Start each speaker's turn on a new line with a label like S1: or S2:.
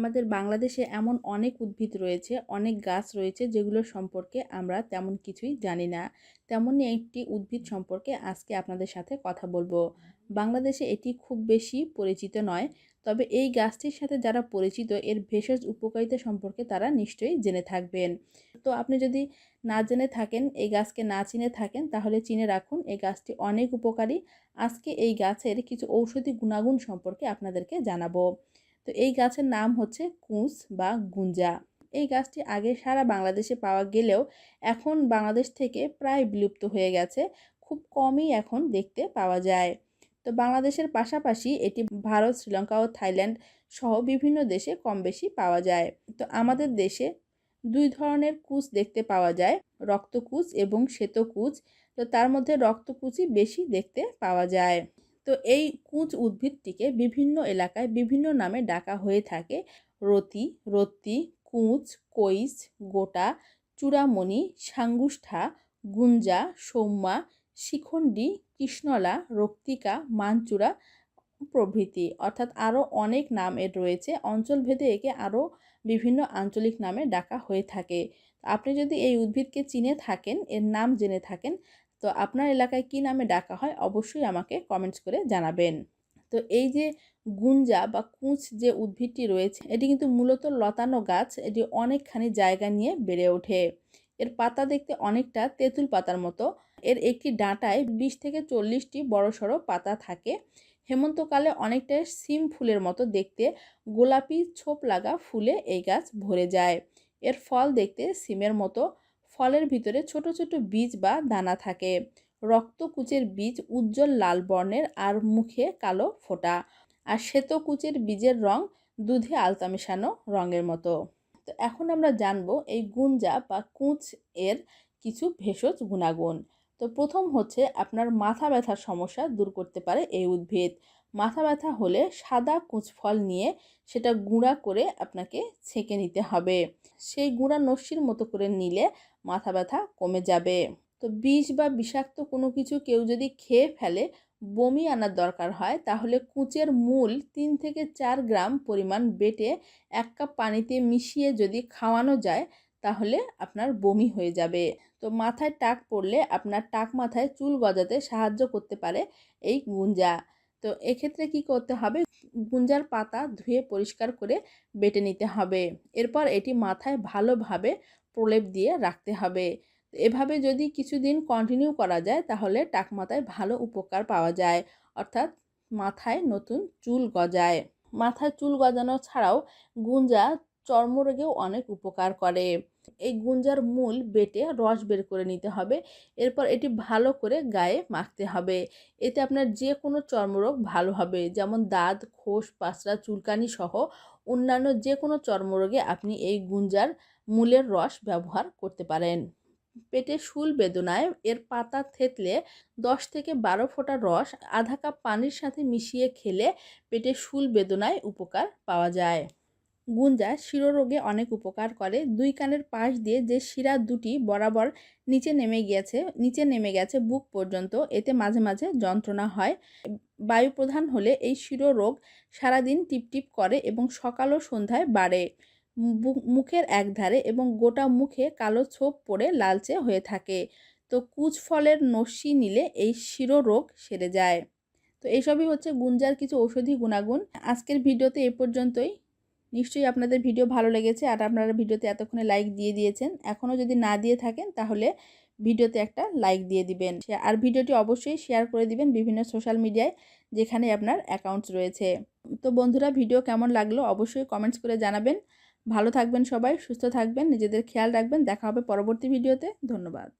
S1: আমাদের বাংলাদেশে এমন অনেক উদ্ভিদ রয়েছে, অনেক গাছ রয়েছে যেগুলোর সম্পর্কে আমরা তেমন কিছুই জানি না। তেমনই একটি উদ্ভিদ সম্পর্কে আজকে আপনাদের সাথে কথা বলব। বাংলাদেশে এটি খুব বেশি পরিচিত নয়, তবে এই গাছটির সাথে যারা পরিচিত, এর ভেষজ উপকারিতা সম্পর্কে তারা নিশ্চয়ই জেনে থাকবেন। তো আপনি যদি না জেনে থাকেন, এই গাছকে না চিনে থাকেন, তাহলে চিনে রাখুন, এই গাছটি অনেক উপকারী। আজকে এই গাছের কিছু ঔষধি গুণাগুণ সম্পর্কে আপনাদেরকে জানাব। তো এই গাছের নাম হচ্ছে কুঁচ বা গুঞ্জা। এই গাছটি আগে সারা বাংলাদেশে পাওয়া গেলেও এখন বাংলাদেশ থেকে প্রায় বিলুপ্ত হয়ে গেছে, খুব কমই এখন দেখতে পাওয়া যায়। তো বাংলাদেশের পাশাপাশি এটি ভারত, শ্রীলঙ্কা ও থাইল্যান্ড সহ বিভিন্ন দেশে কম বেশি পাওয়া যায়। তো আমাদের দেশে দুই ধরনের কুচ দেখতে পাওয়া যায়, রক্তকুচ এবং শ্বেতকুচ। তো তার মধ্যে রক্তকুচই বেশি দেখতে পাওয়া যায়। তো এই কুচ উদ্ভিদটিকে বিভিন্ন এলাকায় বিভিন্ন নামে ডাকা হয়ে থাকে। রতি, রত্তি, কুচ কৈস গোটা, চূড়ামণি, সাঙ্গুষ্ঠা, গুঞ্জা, সৌম্যা, শিখণ্ডী, কৃষ্ণলা, রক্তিকা মানচূড়া প্রভৃতি। অর্থাৎ আরও অনেক নাম এর রয়েছে। অঞ্চলভেদে একে আরও বিভিন্ন আঞ্চলিক নামে ডাকা হয়ে থাকে। আপনি যদি এই উদ্ভিদকে চিনে থাকেন, এর নাম জেনে থাকেন তো আপনার এলাকায় কি নামে ডাকা হয় অবশ্যই আমাকে কমেন্টস করে জানাবেন। তো এই যে গুঞ্জা বা কুঁচ যে উদ্ভিদটি রয়েছে, এটি কিন্তু মূলত লতানো গাছ, এটি অনেকখানি জায়গা নিয়ে বেড়ে ওঠে। এর পাতা দেখতে অনেকটা তেঁতুল পাতার মতো। এর একটি ডাঁটায় বিশ থেকে চল্লিশটি বড়সড় পাতা থাকে। হেমন্তকালে অনেকটা সিম ফুলের মতো দেখতে গোলাপি ছোপ লাগা ফুলে এই গাছ ভরে যায়। এর ফল দেখতে সিমের মতো। ফলের ভিতরে ছোট ছোট বীজ বা দানা থাকে। রক্তকুচের বীজ উজ্জ্বল লাল বর্ণের আর মুখে কালো ফোটা। আর শ্বেতকুচের বীজের রং দুধে আলতা মেশানো রঙের মতো। তো এখন আমরা জানব এই গুঞ্জা বা কুচ এর কিছু ভেষজ গুণাগুণ। তো প্রথম হচ্ছে আপনার মাথা ব্যথার সমস্যা দূর করতে পারে এই উদ্ভিদ। মাথা ব্যথা হলে সাদা কুচ ফল নিয়ে সেটা গুঁড়া করে আপনাকে ছেঁকে নিতে হবে। সেই গুঁড়া নস্যির মতো করে নিলে মাথা ব্যথা কমে যাবে। তো বিষ বা বিষাক্ত কোনো কিছু কেউ যদি খেয়ে ফেলে, বমি আনার দরকার হয়, তাহলে কুচের মূল তিন থেকে চার গ্রাম পরিমাণ বেটে এক কাপ পানিতে মিশিয়ে যদি খাওয়ানো যায়, তাহলে আপনার বমি হয়ে যাবে। তো মাথায় টাক পড়লে আপনার টাক মাথায় চুল গজাতে সাহায্য করতে পারে এই গুঞ্জা। তো এক্ষেত্রে কি করতে হবে? গুঞ্জার পাতা ধুয়ে পরিষ্কার করে বেটে নিতে হবে। এরপর এটি মাথায় ভালোভাবে প্রলেপ দিয়ে রাখতে হবে। এভাবে যদি কিছুদিন কন্টিনিউ করা যায়, তাহলে টাক মাথায় ভালো উপকার পাওয়া যায়। অর্থাৎ মাথায় নতুন চুল গজায়। মাথায় চুল গজানো ছাড়াও গুঞ্জা চর্মরোগেও অনেক উপকার করে। এই গুঞ্জার মূল বেটে রস বের করে নিতে হবে, এরপর এটি ভালো করে গায়ে মাখতে হবে। এতে আপনার যে কোনো চর্মরোগ ভালো হবে, যেমন দাঁত, খোস, পাঁচড়া, চুলকানি সহ অন্যান্য যে কোনো চর্মরোগে আপনি এই গুঞ্জার মূলের রস ব্যবহার করতে পারেন। পেটে শুল বেদনায় এর পাতা থেতলে দশ থেকে বারো ফোঁটা রস আধা কাপ পানির সাথে মিশিয়ে খেলে পেটে শুল বেদনায় উপকার পাওয়া যায়। গুঞ্জা শিরোরোগে অনেক উপকার করে। দুই কানের পাশ দিয়ে যে শিরা দুটি বরাবর নিচে নেমে গিয়েছে, নিচে নেমে গেছে বুক পর্যন্ত, এতে মাঝে মাঝে যন্ত্রণা হয়। বায়ু প্রধান হলে এই শিরোরোগ সারাদিন টিপটিপ করে এবং সকাল ও সন্ধ্যায় বাড়ে। মুখের একধারে এবং গোটা মুখে কালো ছোপ পড়ে লালচে হয়ে থাকে। তো কুচ ফলের নস্যি নিলে এই শিরোরোগ সেরে যায়। তো এইসবই হচ্ছে গুঞ্জার কিছু ঔষধি গুণাগুণ। আজকের ভিডিওতে এ পর্যন্তই। নিশ্চয়ই আপনাদের ভিডিও ভালো লেগেছে আর আপনারা ভিডিওতে এতক্ষণে লাইক দিয়ে দিয়েছেন। এখনও যদি না দিয়ে থাকেন, তাহলে ভিডিওতে একটা লাইক দিয়ে দিবেন। আর ভিডিওটি অবশ্যই শেয়ার করে দিবেন বিভিন্ন সোশ্যাল মিডিয়ায় যেখানে আপনার অ্যাকাউন্টস রয়েছে। তো বন্ধুরা ভিডিও কেমন লাগল অবশ্যই কমেন্টস করে জানাবেন। ভালো থাকবেন সবাই, সুস্থ থাকবেন, নিজেদের খেয়াল রাখবেন। দেখা হবে পরবর্তী ভিডিওতে ধন্যবাদ।